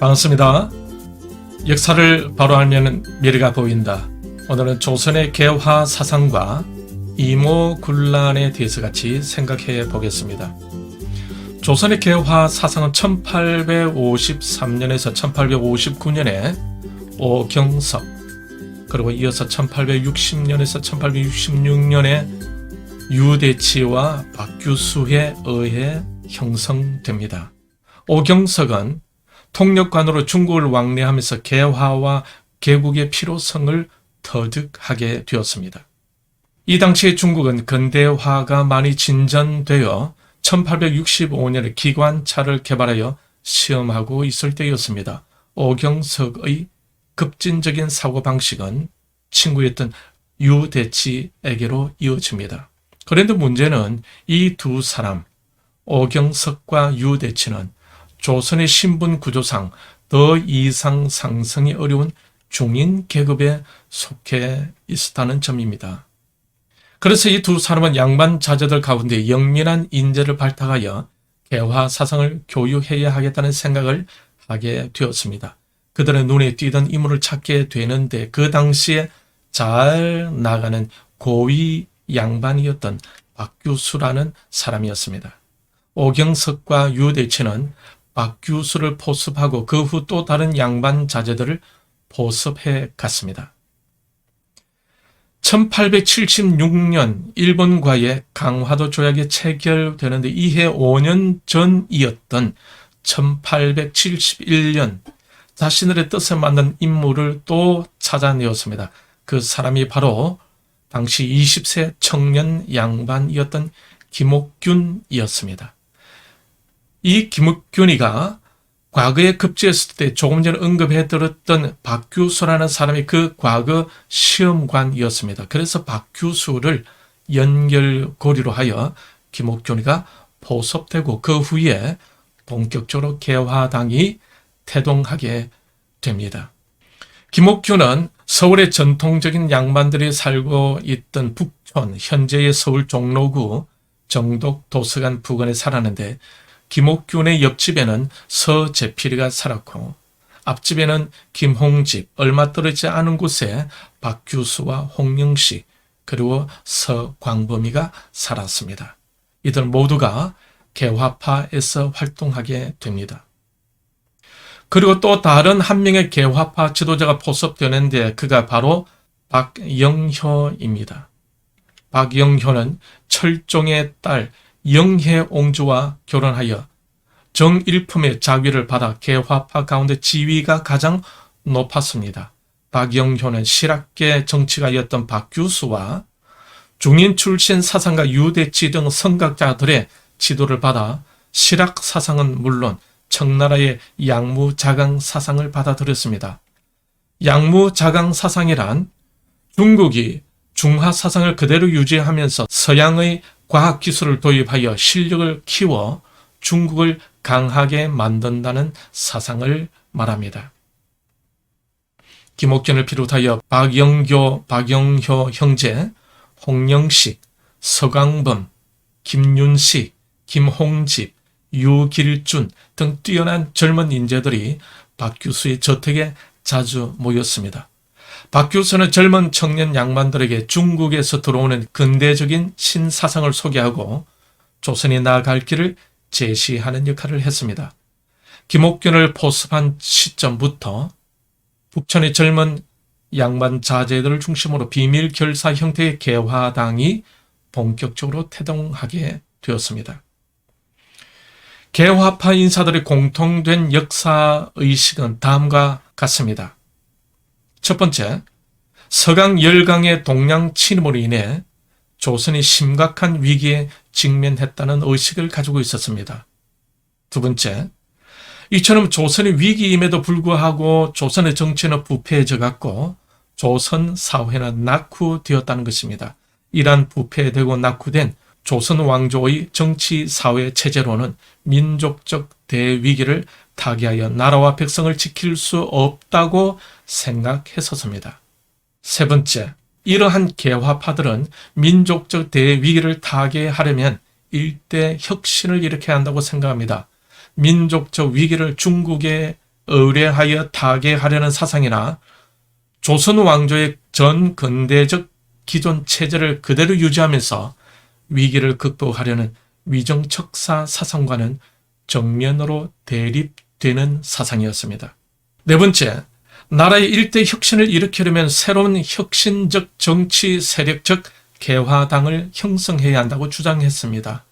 반갑습니다. 역사를 바로 알면 미래가 보인다. 오늘은 조선의 개화 사상과 이모 군란에 대해서 같이 생각해 보겠습니다. 조선의 개화 사상은 1853년에서 1859년에 오경석 그리고 이어서 1860년에서 1866년에 유대치와 박규수에 의해 형성됩니다. 오경석은 통역관으로 중국을 왕래하면서 개화와 개국의 필요성을 터득하게 되었습니다. 이 당시에 중국은 근대화가 많이 진전되어 1865년에 기관차를 개발하여 시험하고 있을 때였습니다. 오경석의 급진적인 사고방식은 친구였던 유대치에게로 이어집니다. 그런데 문제는 이 두 사람, 오경석과 유대치는 조선의 신분 구조상 더 이상 상승이 어려운 중인 계급에 속해 있었다는 점입니다. 그래서 이 두 사람은 양반 자제들 가운데 영민한 인재를 발탁하여 개화 사상을 교육해야 하겠다는 생각을 하게 되었습니다. 그들의 눈에 띄던 인물을 찾게 되는데 그 당시에 잘 나가는 고위 양반이었던 박규수라는 사람이었습니다. 오경석과 유대치는 박규수를 포섭하고 그 후 또 다른 양반 자제들을 포섭해 갔습니다. 1876년 일본과의 강화도 조약이 체결되는데 이해 5년 전이었던 1871년 자신들의 뜻에 맞는 인물을 또 찾아내었습니다. 그 사람이 바로 당시 20세 청년 양반이었던 김옥균이었습니다. 이 김옥균이가 과거에 급제했을 때 조금 전에 언급해 드렸던 박규수라는 사람이 그 과거 시험관이었습니다. 그래서 박규수를 연결고리로 하여 김옥균이가 포섭되고 그 후에 본격적으로 개화당이 태동하게 됩니다. 김옥균은 서울의 전통적인 양반들이 살고 있던 북촌, 현재의 서울 종로구 정독 도서관 부근에 살았는데 김옥균의 옆집에는 서재필이가 살았고 앞집에는 김홍집, 얼마 떨어지지 않은 곳에 박규수와 홍영씨 그리고 서광범이가 살았습니다. 이들 모두가 개화파에서 활동하게 됩니다. 그리고 또 다른 한 명의 개화파 지도자가 포섭되는데 그가 바로 박영효입니다. 박영효는 철종의 딸 영혜옹주와 결혼하여 정일품의 자위를 받아 개화파 가운데 지위가 가장 높았습니다. 박영효는 실학계 정치가였던 박규수와 중인 출신 사상가 유대치 등 성각자들의 지도를 받아 실학 사상은 물론 청나라의 양무자강 사상을 받아들였습니다. 양무자강 사상이란 중국이 중화 사상을 그대로 유지하면서 서양의 과학 기술을 도입하여 실력을 키워 중국을 강하게 만든다는 사상을 말합니다. 김옥균을 비롯하여 박영교, 박영효 형제, 홍영식, 서강범, 김윤식, 김홍집, 유길준 등 뛰어난 젊은 인재들이 박 교수의 저택에 자주 모였습니다. 박 교수는 젊은 청년 양반들에게 중국에서 들어오는 근대적인 신사상을 소개하고 조선이 나아갈 길을 제시하는 역할을 했습니다. 김옥균을 포섭한 시점부터 북촌의 젊은 양반 자제들을 중심으로 비밀 결사 형태의 개화당이 본격적으로 태동하게 되었습니다. 개화파 인사들의 공통된 역사 의식은 다음과 같습니다. 첫 번째, 서강 열강의 동양 침몰로 인해 조선이 심각한 위기에 직면했다는 의식을 가지고 있었습니다. 두 번째, 이처럼 조선의 위기임에도 불구하고 조선의 정치는 부패해져 갔고 조선 사회는 낙후되었다는 것입니다. 이러한 부패되고 낙후된 조선 왕조의 정치 사회 체제로는 민족적 대위기를 타개하여 나라와 백성을 지킬 수 없다고 생각했었습니다. 세 번째, 이러한 개화파들은 민족적 대위기를 타개하려면 일대 혁신을 일으켜야 한다고 생각합니다. 민족적 위기를 중국에 의뢰하여 타개하려는 사상이나 조선 왕조의 전 근대적 기존 체제를 그대로 유지하면서 위기를 극복하려는 위정척사 사상과는 정면으로 대립 되는 사상이었습니다. 네 번째, 나라의 일대 혁신을 일으키려면 새로운 혁신적 정치 세력적 개화당을 형성해야 한다고 주장했습니다.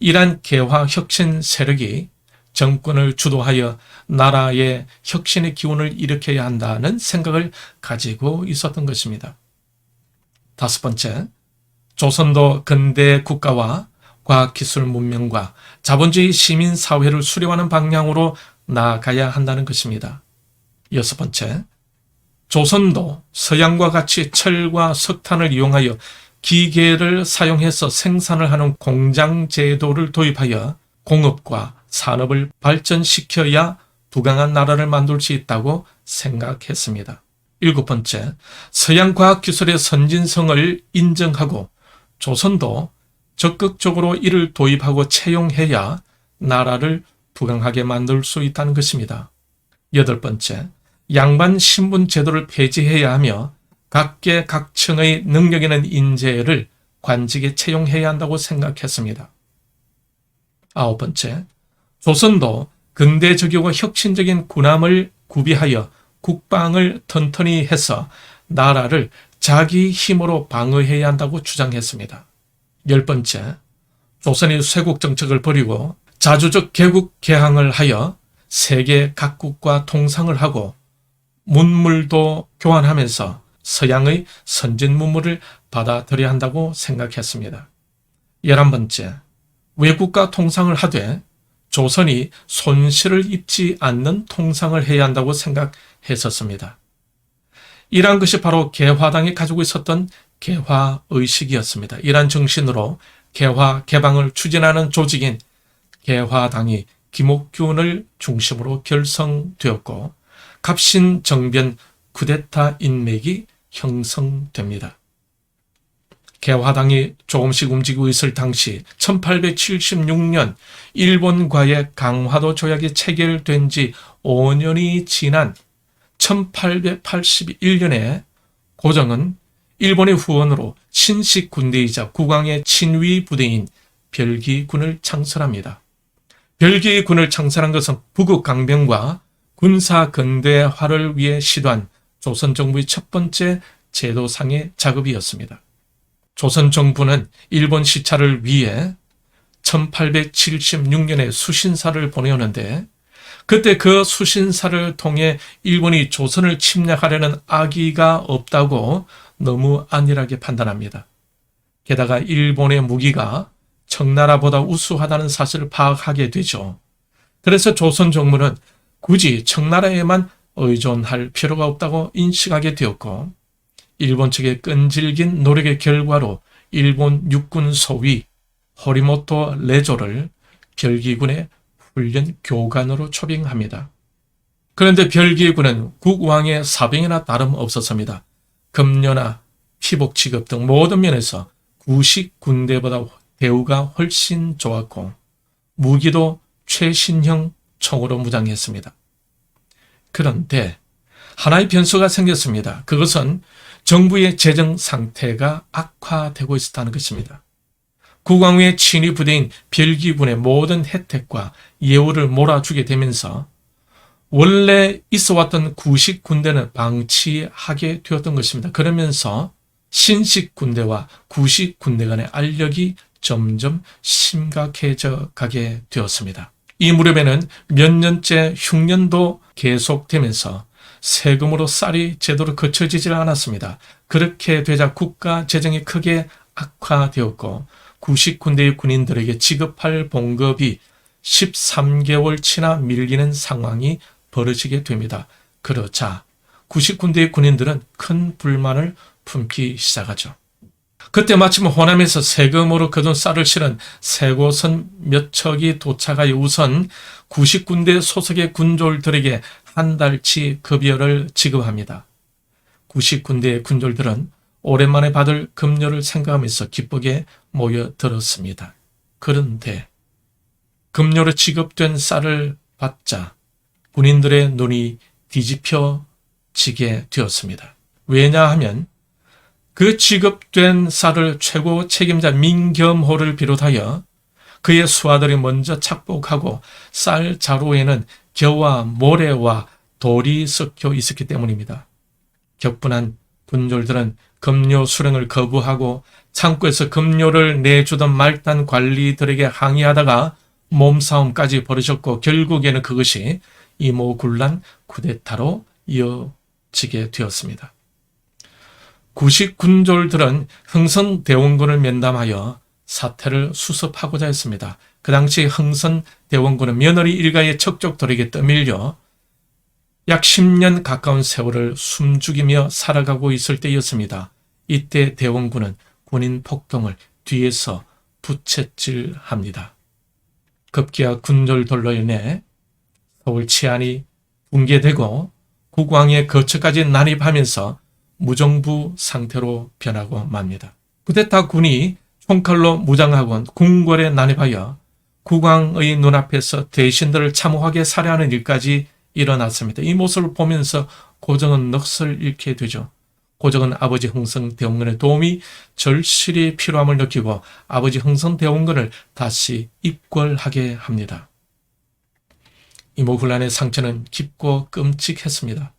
이란 개화 혁신 세력이 정권을 주도하여 나라의 혁신의 기운을 일으켜야 한다는 생각을 가지고 있었던 것입니다. 다섯 번째, 조선도 근대 국가와 과학기술 문명과 자본주의 시민사회를 수렴하는 방향으로 나아가야 한다는 것입니다. 여섯 번째, 조선도 서양과 같이 철과 석탄을 이용하여 기계를 사용해서 생산을 하는 공장 제도를 도입하여 공업과 산업을 발전시켜야 부강한 나라를 만들 수 있다고 생각했습니다. 일곱 번째, 서양 과학 기술의 선진성을 인정하고 조선도 적극적으로 이를 도입하고 채용해야 나라를 부강하게 만들 수 있다는 것입니다. 여덟 번째, 양반 신분 제도를 폐지해야 하며 각계 각층의 능력 있는 인재를 관직에 채용해야 한다고 생각했습니다. 아홉 번째, 조선도 근대적이고 혁신적인 군함을 구비하여 국방을 튼튼히 해서 나라를 자기 힘으로 방어해야 한다고 주장했습니다. 열 번째, 조선이 쇄국 정책을 버리고 자주적 개국 개항을 하여 세계 각국과 통상을 하고 문물도 교환하면서 서양의 선진 문물을 받아들여야 한다고 생각했습니다. 열한 번째, 외국과 통상을 하되 조선이 손실을 입지 않는 통상을 해야 한다고 생각했었습니다. 이러한 것이 바로 개화당이 가지고 있었던 개화 의식이었습니다. 이러한 정신으로 개화 개방을 추진하는 조직인 개화당이 김옥균을 중심으로 결성되었고 갑신 정변 쿠데타 인맥이 형성됩니다. 개화당이 조금씩 움직이고 있을 당시 1876년 일본과의 강화도 조약이 체결된 지 5년이 지난 1881년에 고정은 일본의 후원으로 신식 군대이자 국왕의 친위 부대인 별기군을 창설합니다. 별기군을 창설한 것은 북극 강병과 군사 근대화를 위해 시도한 조선 정부의 첫 번째 제도상의 작업이었습니다. 조선 정부는 일본 시찰을 위해 1876년에 수신사를 보내었는데 그때 그 수신사를 통해 일본이 조선을 침략하려는 악의가 없다고 너무 안일하게 판단합니다. 게다가 일본의 무기가 청나라보다 우수하다는 사실을 파악하게 되죠. 그래서 조선 정부는 굳이 청나라에만 의존할 필요가 없다고 인식하게 되었고 일본 측의 끈질긴 노력의 결과로 일본 육군 소위 호리모토 레조를 별기군의 훈련 교관으로 초빙합니다. 그런데 별기군은 국왕의 사병이나 다름없었습니다. 급료나 피복 취급 등 모든 면에서 구식 군대보다 대우가 훨씬 좋았고 무기도 최신형 총으로 무장했습니다. 그런데 하나의 변수가 생겼습니다. 그것은 정부의 재정 상태가 악화되고 있었다는 것입니다. 국왕의 친위 부대인 별기군의 모든 혜택과 예우를 몰아주게 되면서 원래 있어 왔던 구식 군대는 방치하게 되었던 것입니다. 그러면서 신식 군대와 구식 군대 간의 알력이 점점 심각해져 가게 되었습니다. 이 무렵에는 몇 년째 흉년도 계속되면서 세금으로 쌀이 제대로 거쳐지질 않았습니다. 그렇게 되자 국가 재정이 크게 악화되었고 구식 군대의 군인들에게 지급할 봉급이 13개월치나 밀리는 상황이 벌어지게 됩니다. 그러자 구식 군대의 군인들은 큰 불만을 품기 시작하죠. 그때 마침 호남에서 세금으로 거둔 쌀을 실은 세고선 몇 척이 도착하여 우선 구식 군대 소속의 군졸들에게 한 달치 급여를 지급합니다. 구식 군대의 군졸들은 오랜만에 받을 급료를 생각하면서 기쁘게 모여들었습니다. 그런데 급료로 지급된 쌀을 받자 군인들의 눈이 뒤집혀지게 되었습니다. 왜냐하면 그 취급된 쌀을 최고 책임자 민겸호를 비롯하여 그의 수하들이 먼저 착복하고 쌀 자루에는 겨와 모래와 돌이 섞여 있었기 때문입니다. 격분한 군졸들은 급료 수령을 거부하고 창고에서 급료를 내주던 말단 관리들에게 항의하다가 몸싸움까지 벌어졌고 결국에는 그것이 이모군란 쿠데타로 이어지게 되었습니다. 구식 군졸들은 흥선 대원군을 면담하여 사태를 수습하고자 했습니다. 그 당시 흥선 대원군은 며느리 일가의 척족들에게 떠밀려 약 10년 가까운 세월을 숨죽이며 살아가고 있을 때였습니다. 이때 대원군은 군인 폭동을 뒤에서 부채질합니다. 급기야 군졸들로 인해 서울 치안이 붕괴되고 국왕의 거처까지 난입하면서 무정부 상태로 변하고 맙니다. 쿠데타 군이 총칼로 무장하고 궁궐에 난입하여 국왕의 눈앞에서 대신들을 참호하게 살해하는 일까지 일어났습니다. 이 모습을 보면서 고정은 넋을 잃게 되죠. 고정은 아버지 흥성 대원군의 도움이 절실히 필요함을 느끼고 아버지 흥성 대원군을 다시 입궐하게 합니다. 이모 군란의 상처는 깊고 끔찍했습니다.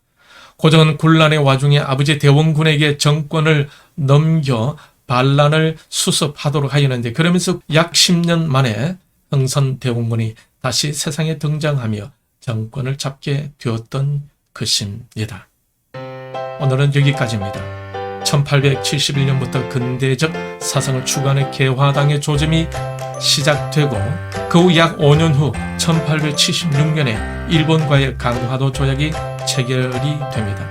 고정은 군란의 와중에 아버지 대원군에게 정권을 넘겨 반란을 수습하도록 하였는데 그러면서 약 10년 만에 흥선 대원군이 다시 세상에 등장하며 정권을 잡게 되었던 것입니다. 오늘은 여기까지입니다. 1871년부터 근대적 사상을 추구하는 개화당의 조짐이 시작되고 그 후 약 5년 후 1876년에 일본과의 강화도 조약이 체결이 됩니다.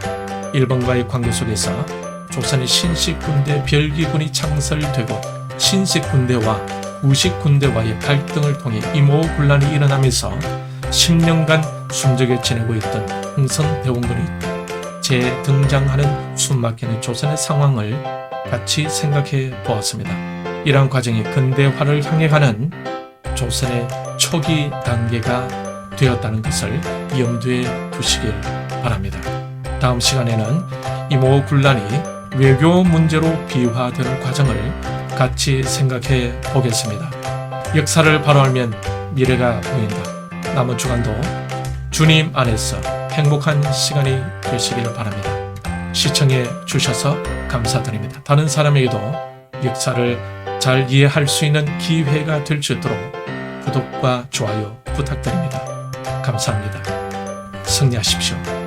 일본과의 관계 속에서 조선의 신식 군대 별기군이 창설되고 신식 군대와 우식 군대와의 갈등을 통해 이모 군란이 일어나면서 10년간 숨죽여 지내고 있던 흥선대원군이 재등장하는 숨막히는 조선의 상황을 같이 생각해 보았습니다. 이러한 과정이 근대화를 향해 가는 조선의 초기 단계가 되었다는 것을 염두에 두시길 바랍니다. 다음 시간에는 이모 군란이 외교 문제로 비화되는 과정을 같이 생각해 보겠습니다. 역사를 바로 알면 미래가 보인다. 남은 주간도 주님 안에서 행복한 시간이 되시길 바랍니다. 시청해 주셔서 감사드립니다. 다른 사람에게도 역사를 잘 이해할 수 있는 기회가 될 수 있도록 구독과 좋아요 부탁드립니다. 감사합니다. 승리하십시오.